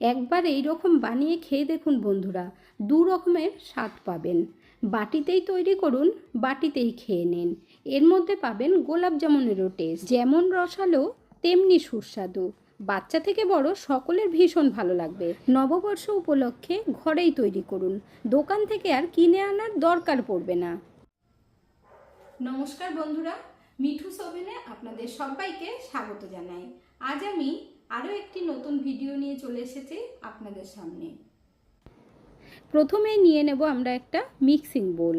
একবার এই রকম বানিয়ে খেয়ে দেখুন বন্ধুরা, দু রকমের স্বাদ পাবেন। বাটিতেই তৈরি করুন, বাটিতেই খেয়ে নিন। এর মধ্যে পাবেন গোলাপ জামুনেরও টেস্ট যেমন রসালো, তেমনি সুস্বাদু। বাচ্চা থেকে বড় সকলের ভীষণ ভালো লাগবে। নববর্ষ উপলক্ষে ঘরেই তৈরি করুন। দোকান থেকে আর কিনে আনার দরকার পড়বে না। নমস্কার বন্ধুরা, মিঠু সোভেনে আপনাদের সবাইকে স্বাগত জানাই। আজ আমি আরও একটি নতুন ভিডিও নিয়ে চলে এসেছি আপনাদের সামনে। প্রথমেই নিয়ে নেব আমরা একটা মিক্সিং বোল।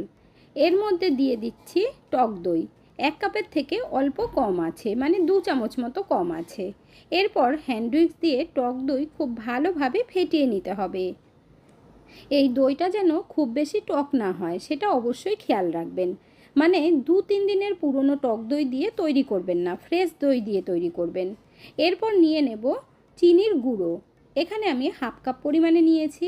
এর মধ্যে দিয়ে দিচ্ছি টক দই। এক কাপের থেকে অল্প কম আছে মানে দু চামচ মতো কম আছে। এরপর হ্যান্ডউইক্স দিয়ে টক দই খুব ভালোভাবে ফেটিয়ে নিতে হবে। এই দইটা যেন খুব বেশি টক না হয়, সেটা অবশ্যই খেয়াল রাখবেন। মানে দু তিন দিনের পুরনো টক দই দিয়ে তৈরি করবেন না, ফ্রেশ দই দিয়ে তৈরি করবেন। এরপর নিয়ে নেব চিনির গুঁড়ো। এখানে আমি হাফ কাপ পরিমাণে নিয়েছি।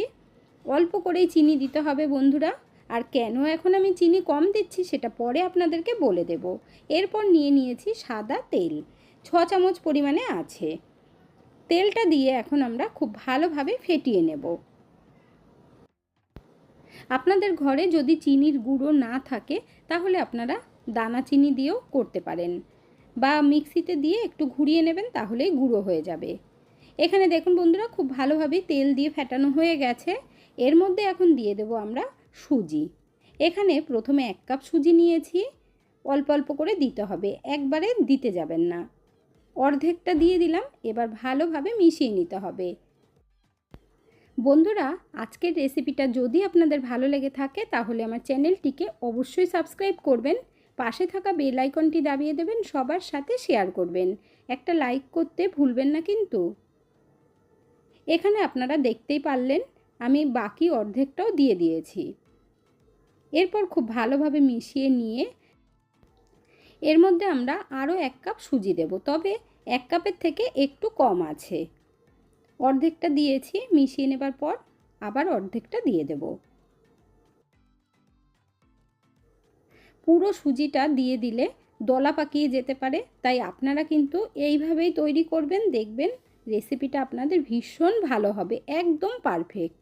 অল্প করেই চিনি দিতে হবে বন্ধুরা। আর কেন এখন আমি চিনি কম দিচ্ছি সেটা পরে আপনাদেরকে বলে দেব। এরপর নিয়ে নিয়েছি সাদা তেল। ছ চামচ পরিমাণে আছে। তেলটা দিয়ে এখন আমরা খুব ভালোভাবে ফেটিয়ে নেব। আপনাদের ঘরে যদি চিনির গুঁড়ো না থাকে, তাহলে আপনারা দানা চিনি দিয়েও করতে পারেন। বা মিক্সিতে দিয়ে একটু ঘুরিয়ে নেবেন তাহলেই গুঁড়ো হয়ে যাবে। এখানে দেখুন বন্ধুরা, খুব ভালোভাবেই তেল দিয়ে ফেটানো হয়ে গেছে। এর মধ্যে এখন দিয়ে দেব আমরা সুজি। এখানে প্রথমে এক কাপ সুজি নিয়েছি। অল্প অল্প করে দিতে হবে, একবারে দিতে যাবেন না। অর্ধেকটা দিয়ে দিলাম, এবার ভালোভাবে মিশিয়ে নিতে হবে। বন্ধুরা, আজকের রেসিপিটা যদি আপনাদের ভালো লেগে থাকে, তাহলে আমার চ্যানেলটিকে অবশ্যই সাবস্ক্রাইব করবেন। পাশে থাকা বেল আইকনটি দাবিয়ে দেবেন, সবার সাথে শেয়ার করবেন। একটা লাইক করতে ভুলবেন না কিন্তু। এখানে আপনারা দেখতেই পারলেন, আমি বাকি অর্ধেকটাও দিয়ে দিয়েছি। এরপর খুব ভালোভাবে মিশিয়ে নিয়ে এর মধ্যে আমরা আরও এক কাপ সুজি দেব। তবে এক কাপের থেকে একটু কম আছে। অর্ধেকটা দিয়েছি, মিশিয়ে নেবার পর আবার অর্ধেকটা দিয়ে দেব। পুরো সুজিটা দিয়ে দিলে দলা পাকিয়ে যেতে পারে। তাই আপনারা কিন্তু এইভাবেই তৈরি করবেন, দেখবেন রেসিপিটা আপনাদের ভীষণ ভালো হবে, একদম পারফেক্ট।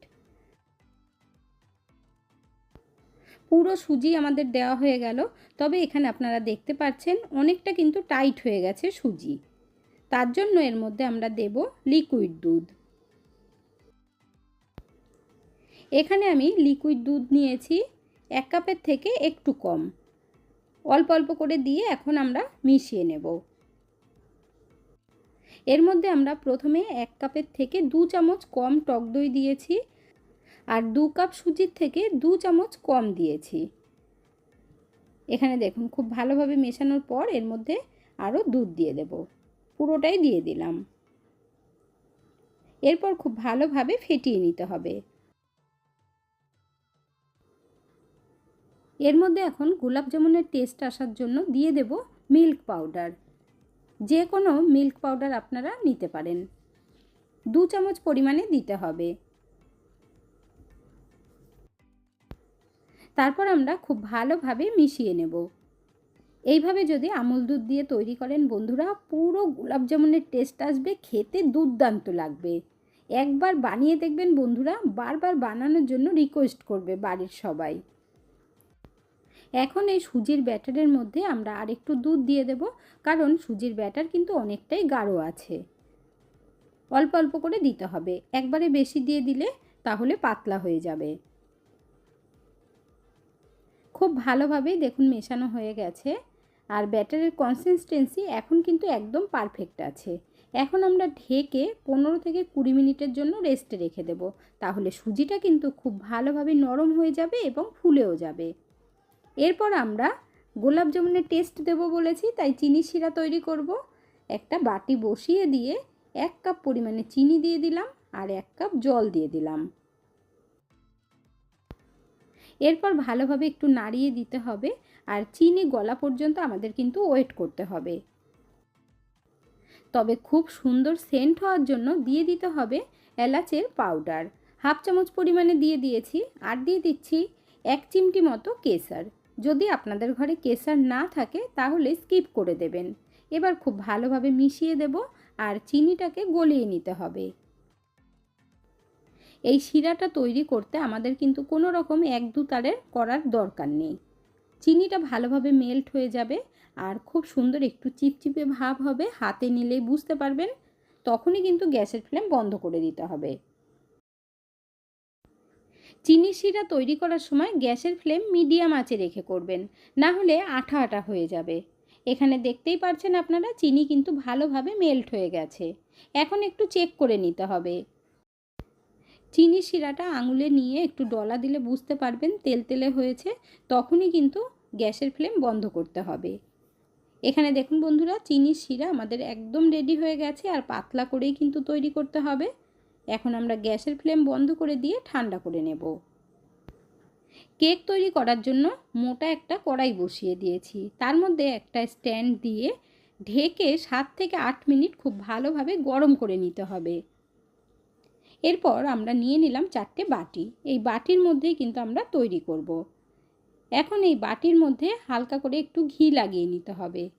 পুরো সুজি আমাদের দেওয়া হয়ে গেল। তবে এখানে আপনারা দেখতে পাচ্ছেন অনেকটা কিন্তু টাইট হয়ে গেছে সুজি। তার জন্য এর মধ্যে আমরা দেব লিকুইড দুধ। এখানে আমি লিকুইড দুধ নিয়েছি, এক কাপের থেকে একটু কম। অল্প অল্প করে দিয়ে এখন আমরা মিশিয়ে নেব। এর মধ্যে আমরা প্রথমে এক কাপের থেকে দু চামচ কম টক দই দিয়েছি আর দু কাপ সুজির থেকে দু চামচ কম দিয়েছি। এখানে দেখুন, খুব ভালোভাবে মেশানোর পর এর মধ্যে আরও দুধ দিয়ে দেব। পুরোটাই দিয়ে দিলাম। এরপর খুব ভালোভাবে ফেটিয়ে নিতে হবে। এর মধ্যে এখন গোলাপ জামুনের টেস্ট আসার জন্য দিয়ে দেব মিল্ক পাউডার যে কোনো মিল্ক পাউডার আপনারা নিতে পারেন। দু চামচ পরিমাণে দিতে হবে। তারপর আমরা খুব ভালোভাবে মিশিয়ে নেব। এইভাবে যদি আমুল দুধ দিয়ে তৈরি করেন বন্ধুরা, পুরো গোলাপ জামুনের টেস্ট আসবে, খেতে দুর্দান্ত লাগবে। একবার বানিয়ে দেখবেন বন্ধুরা, বারবার বানানোর জন্য রিকোয়েস্ট করবে বাড়ির সবাই। এখন এই সুজির ব্যাটারের মধ্যে আমরা আর একটু দুধ দিয়ে দেব, কারণ সুজির ব্যাটার কিন্তু অনেকটাই গাঢ় আছে। অল্প অল্প করে দিতে হবে। একবারে বেশি দিয়ে দিলে তাহলে পাতলা হয়ে যাবে। খুব ভালোভাবেই দেখুন মেশানো হয়ে গেছে। আর ব্যাটারের কনসিস্টেন্সি এখন কিন্তু একদম পারফেক্ট আছে। এখন আমরা ঢেকে পনেরো থেকে কুড়ি মিনিটের জন্য রেস্টে রেখে দেব। তাহলে সুজিটা কিন্তু খুব ভালোভাবে নরম হয়ে যাবে এবং ফুলেও যাবে। এরপর আমরা গোলাপ জামুনের টেস্ট দেব বলেছি, তাই চিনি শিরা তৈরি করব। একটা বাটি বসিয়ে দিয়ে এক কাপ পরিমাণে চিনি দিয়ে দিলাম আর এক কাপ জল দিয়ে দিলাম। এরপর ভালোভাবে একটু নাড়িয়ে দিতে হবে আর চিনি গলা পর্যন্ত আমাদের কিন্তু ওয়েট করতে হবে। তবে খুব সুন্দর সেন্ট হওয়ার জন্য দিয়ে দিতে হবে এলাচের পাউডার। হাফ চামচ পরিমাণে দিয়ে দিয়েছি আর দিয়ে দিচ্ছি এক চিমটি মতো কেসার। যদি আপনাদের ঘরে কেসার না থাকে, তাহলে স্কিপ করে দেবেন। এবার খুব ভালোভাবে মিশিয়ে দেব আর চিনিটাকে গলিয়ে নিতে হবে। এই শিরাটা তৈরি করতে আমাদের কিন্তু কোনো রকম এক দু তারের করার দরকার নেই। চিনিটা ভালোভাবে মেল্ট হয়ে যাবে আর খুব সুন্দর একটু চিপচিপে ভাব হবে, হাতে নিলেই বুঝতে পারবেন, তখনই কিন্তু গ্যাসের ফ্লেম বন্ধ করে দিতে হবে। চিনি শিরা তৈরি করার সময় গ্যাসের ফ্লেম মিডিয়াম আঁচে রেখে করবেন, না হলে আঠা আঠা হয়ে যাবে। এখানে দেখতেই পারছেন আপনারা, চিনি কিন্তু ভালোভাবে মেল্ট হয়ে গেছে। এখন একটু চেক করে নিতে হবে। চিনি শিরাটা আঙুলে নিয়ে একটু ডলা দিলে বুঝতে পারবেন, তেল তেলে হয়েছে, তখনই কিন্তু গ্যাসের ফ্লেম বন্ধ করতে হবে। এখানে দেখুন বন্ধুরা চিনির শিরা আমাদের একদম রেডি হয়ে গেছে, আর পাতলা করেই কিন্তু তৈরি করতে হবে। এখন আমরা গ্যাসের ফ্লেম বন্ধ করে দিয়ে ঠান্ডা করে নেব। কেক তৈরি করার জন্য মোটা একটা কড়াই বসিয়ে দিয়েছি। তার মধ্যে একটা স্ট্যান্ড দিয়ে ঢেকে সাত থেকে আট মিনিট খুব ভালোভাবে গরম করে নিতে হবে। এরপর আমরা নিয়ে নিলাম চারটে বাটি। এই বাটির মধ্যেই কিন্তু আমরা তৈরি করব। এখন এই বাটির মধ্যে হালকা করে একটু ঘি লাগিয়ে নিতে হবে।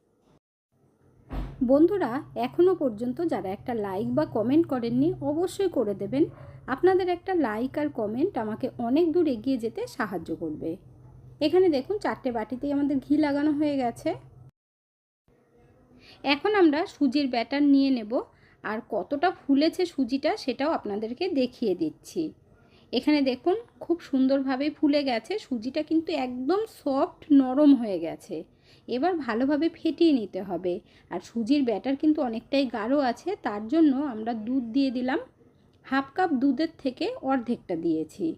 বন্ধুরা এখনও পর্যন্ত যারা একটা লাইক বা কমেন্ট করেননি, অবশ্যই করে দেবেন। আপনাদের একটা লাইক আর কমেন্ট আমাকে অনেক দূর এগিয়ে যেতে সাহায্য করবে। এখানে দেখুন, চারটে বাটিতেই আমাদের ঘি লাগানো হয়ে গেছে। এখন আমরা সুজির ব্যাটার নিয়ে নেব, আর কতটা ফুলেছে সুজিটা সেটাও আপনাদেরকে দেখিয়ে দিচ্ছি। এখানে দেখুন, খুব সুন্দরভাবে ফুলে গেছে, সুজিটা কিন্তু একদম সফট নরম হয়ে গেছে। এবার ভালোভাবে ফেটিয়ে নিতে হবে। আর সুজির ব্যাটার কিন্তু অনেকটাই গাঢ় আছে, তার জন্য আমরা দুধ দিয়ে দিলাম। হাফ কাপ দুধের থেকে অর্ধেকটা দিয়েছি।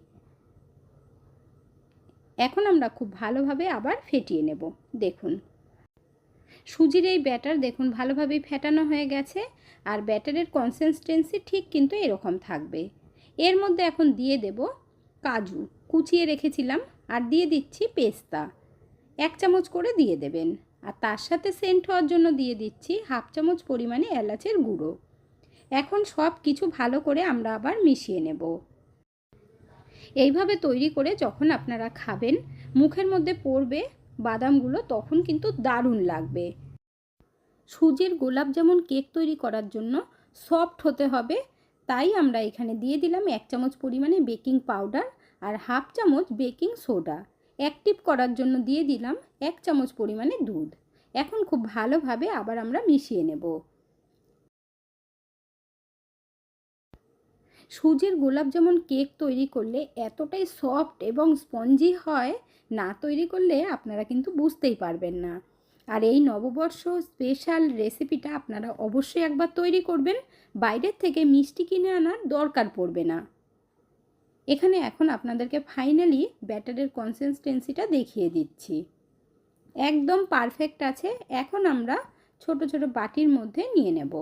এখন আমরা খুব ভালোভাবে আবার ফেটিয়ে নেব, দেখুন। সুজির এই ব্যাটার দেখুন, ভালোভাবেই ফেটানো হয়ে গেছে। আর ব্যাটারের কনসিস্টেন্সি ঠিক কিন্তু এরকম থাকবে। এর মধ্যে এখন দিয়ে দেব কাজু, কুচিয়ে রেখেছিলাম। আর দিয়ে দিচ্ছি পেস্তা। এক চামচ করে দিয়ে দেবেন। আর তার সাথে সেন্ট হওয়ার জন্য দিয়ে দিচ্ছি হাফ চামচ পরিমাণে এলাচের গুঁড়ো। এখন সব কিছু ভালো করে আমরা আবার মিশিয়ে নেব। এইভাবে তৈরি করে যখন আপনারা খাবেন, মুখের মধ্যে পড়বে বাদামগুলো, তখন কিন্তু দারুণ লাগবে। সুজির গোলাপ যেমন কেক তৈরি করার জন্য সফট হতে হবে, তাই আমরা এখানে দিয়ে দিলাম এক চামচ পরিমাণে বেকিং পাউডার আর হাফ চামচ বেকিং সোডা। অ্যাক্টিভ করার জন্য দিয়ে দিলাম এক চামচ পরিমাণে দুধ। এখন খুব ভালোভাবে আবার আমরা মিশিয়ে নেব। সুজির গোলাপ যেমন কেক তৈরি করলে এতটাই সফট এবং স্পঞ্জি হয়, না তৈরি করলে আপনারা কিন্তু বুঝতেই পারবেন না। আর এই নববর্ষ স্পেশাল রেসিপিটা আপনারা অবশ্যই একবার তৈরি করবেন, বাইরের থেকে মিষ্টি কিনে আনার দরকার পড়বে না। এখানে এখন আপনাদেরকে ফাইনালি ব্যাটারের কনসিস্টেন্সিটা দেখিয়ে দিচ্ছি। একদম পারফেক্ট আছে, এখন আমরা ছোট ছোট বাটির মধ্যে নিয়ে নেব।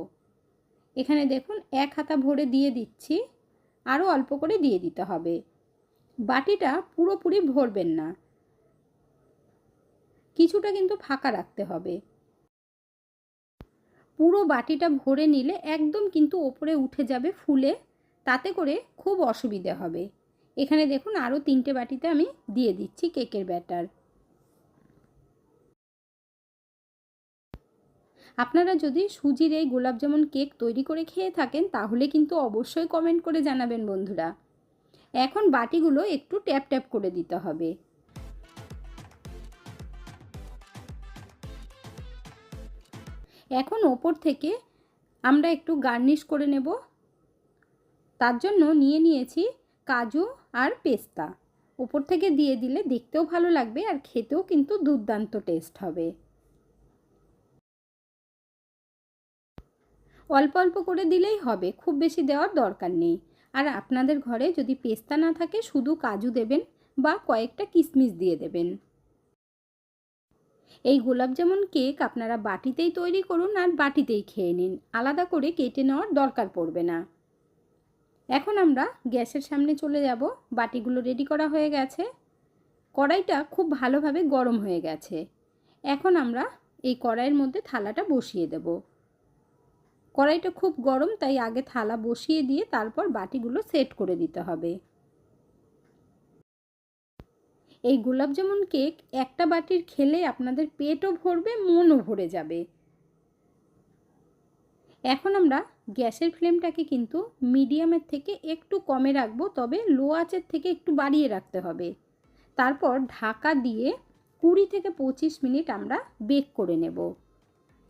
এখানে দেখুন, এক হাতা ভরে দিয়ে দিচ্ছি, আরও অল্প করে দিয়ে দিতে হবে। বাটিটা পুরোপুরি ভরবেন না। কিছুটা কিন্তু ফাঁকা রাখতে হবে। পুরো বাটিটা ভরে নিলে একদম কিন্তু ওপরে উঠে যাবে ফুলে। তাতে করে খুব অসুবিধে হবে। এখানে দেখুন আরও তিনটে বাটিতে আমি দিয়ে দিচ্ছি কেকের ব্যাটার। আপনারা যদি সুজির এই গোলাপ জামুন কেক তৈরি করে খেয়ে থাকেন, তাহলে কিন্তু অবশ্যই কমেন্ট করে জানাবেন বন্ধুরা। এখন বাটিগুলো একটু ট্যাপ ট্যাপ করে দিতে হবে। এখন ওপর থেকে আমরা একটু গার্নিশ করে নেব। তার জন্য নিয়ে নিয়েছি কাজু আর পেস্তা। ওপর থেকে দিয়ে দিলে দেখতেও ভালো লাগবে আর খেতেও কিন্তু দুর্দান্ত টেস্ট হবে। অল্প অল্প করে দিলেই হবে, খুব বেশি দেওয়ার দরকার নেই। আর আপনাদের ঘরে যদি পেস্তা না থাকে, শুধু কাজু দেবেন বা কয়েকটা কিশমিশ দিয়ে দেবেন। এই গোলাপজামুন কেক আপনারা বাটিতেই তৈরি করুন আর বাটিতেই খেয়ে নিন। আলাদা করে কেটে নেওয়ার দরকার পড়বে না। এখন আমরা গ্যাসের সামনে চলে যাব। বাটিগুলো রেডি করা হয়ে গেছে। কড়াইটা খুব ভালোভাবে গরম হয়ে গেছে। এখন আমরা এই কড়াইয়ের মধ্যে থালাটা বসিয়ে দেব। কড়াইটা খুব গরম, তাই আগে থালা বসিয়ে দিয়ে তারপর বাটিগুলো সেট করে দিতে হবে। এই গোলাপজামুন কেক একটা বাটির খেলে আপনাদের পেটও ভরবে, মনও ভরে যাবে। এখন আমরা গ্যাসের ফ্লেমটাকে কিন্তু মিডিয়ামের থেকে একটু কমে রাখব, তবে লো আঁচের থেকে একটু বাড়িয়ে রাখতে হবে। তারপর ঢাকা দিয়ে কুড়ি থেকে পঁচিশ মিনিট আমরা বেক করে নেব।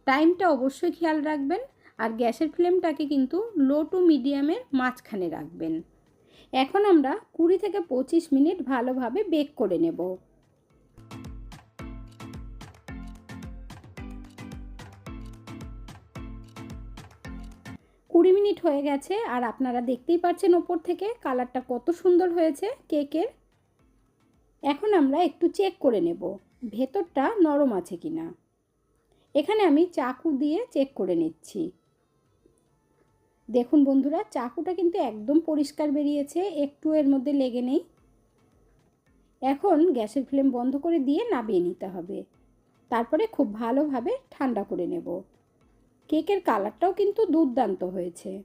টাইমটা অবশ্যই খেয়াল রাখবেন আর গ্যাসের ফ্লেমটাকে কিন্তু লো টু মিডিয়ামের মাঝখানে রাখবেন। এখন আমরা কুড়ি থেকে পঁচিশ মিনিট ভালোভাবে বেক করে নেব। কুড়ি মিনিট হয়ে গেছে আর আপনারা দেখতেই পাচ্ছেন ওপর থেকে কালারটা কত সুন্দর হয়েছে কেকের। এখন আমরা একটু চেক করে নেব ভেতরটা নরম আছে কি না এখানে আমি চাকু দিয়ে চেক করে নিচ্ছি। দেখুন বন্ধুরা, চাকুটা কিন্তু একদম পরিষ্কার বেরিয়েছে, একটু এর মধ্যে লেগে নেই। এখন গ্যাসের ফ্লেম বন্ধ করে দিয়ে নাবিয়ে নিতে হবে। তারপরে খুব ভালোভাবে ঠান্ডা করে নেব। কেকের কালারটাও কিন্তু দুর্দান্ত হয়েছে।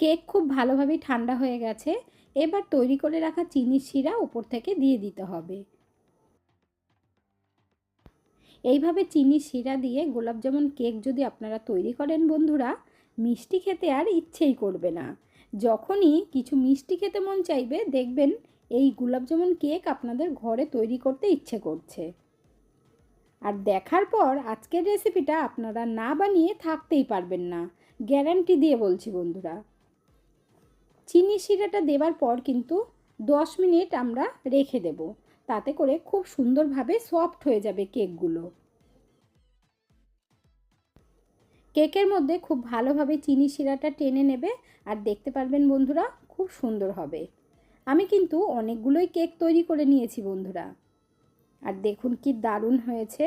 কেক খুব ভালোভাবেই ঠান্ডা হয়ে গেছে। এবার তৈরি করে রাখা চিনির শিরা উপর থেকে দিয়ে দিতে হবে। এইভাবে চিনি শিরা দিয়ে গোলাপজামুন কেক যদি আপনারা তৈরি করেন বন্ধুরা, মিষ্টি খেতে আর ইচ্ছেই করবে না। যখনই কিছু মিষ্টি খেতে মন চাইবে, দেখবেন এই গোলাপজামুন কেক আপনাদের ঘরে তৈরি করতে ইচ্ছে করছে। আর দেখার পর আজকের রেসিপিটা আপনারা না বানিয়ে থাকতেই পারবেন না। গ্যারান্টি দিয়ে বলছি বন্ধুরা। চিনি শিরাটা দেওয়ার পর কিন্তু দশ মিনিট আমরা রেখে দেব। তাতে করে খুব সুন্দরভাবে সফট হয়ে যাবে কেকগুলো কেকের মধ্যে খুব ভালোভাবে চিনি শিরাটা টেনে নেবে আর দেখতে পারবেন বন্ধুরা, খুব সুন্দর হবে। আমি কিন্তু অনেকগুলোই কেক তৈরি করে নিয়েছি বন্ধুরা। আর দেখুন কি দারুণ হয়েছে।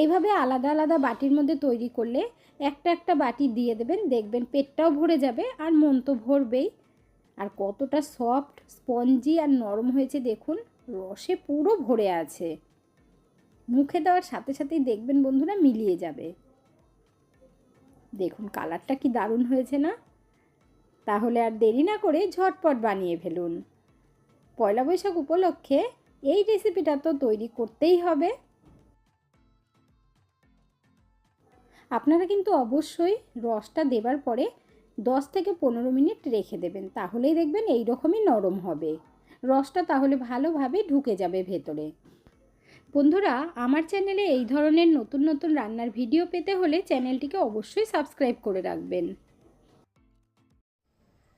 এইভাবে আলাদা আলাদা বাটির মধ্যে তৈরি করলে একটা একটা বাটি দিয়ে দেবেন, দেখবেন পেটটাও ভরে যাবে আর মন তো ভরবেই। আর কতটা সফট, স্পঞ্জি আর নরম হয়েছে দেখুন, রসে পুরো ভরে আছে। মুখে দেওয়ার সাথে সাথেই দেখবেন বন্ধুরা মিলিয়ে যাবে। দেখুন কালারটা কি দারুণ হয়েছে না? তাহলে আর দেরি না করে ঝটপট বানিয়ে ফেলুন। পয়লা বৈশাখ উপলক্ষে এই রেসিপিটা তো তৈরি করতেই হবে। আপনারা কিন্তু অবশ্যই রসটা দেবার পরে দশ থেকে পনেরো মিনিট রেখে দেবেন, তাহলেই দেখবেন এই রকমই নরম হবে। রসটা তাহলে ভালোভাবে ঢুকে যাবে ভেতরে। বন্ধুরা, আমার চ্যানেলে এই ধরনের নতুন নতুন রান্নার ভিডিও পেতে হলে চ্যানেলটিকে অবশ্যই সাবস্ক্রাইব করে রাখবেন।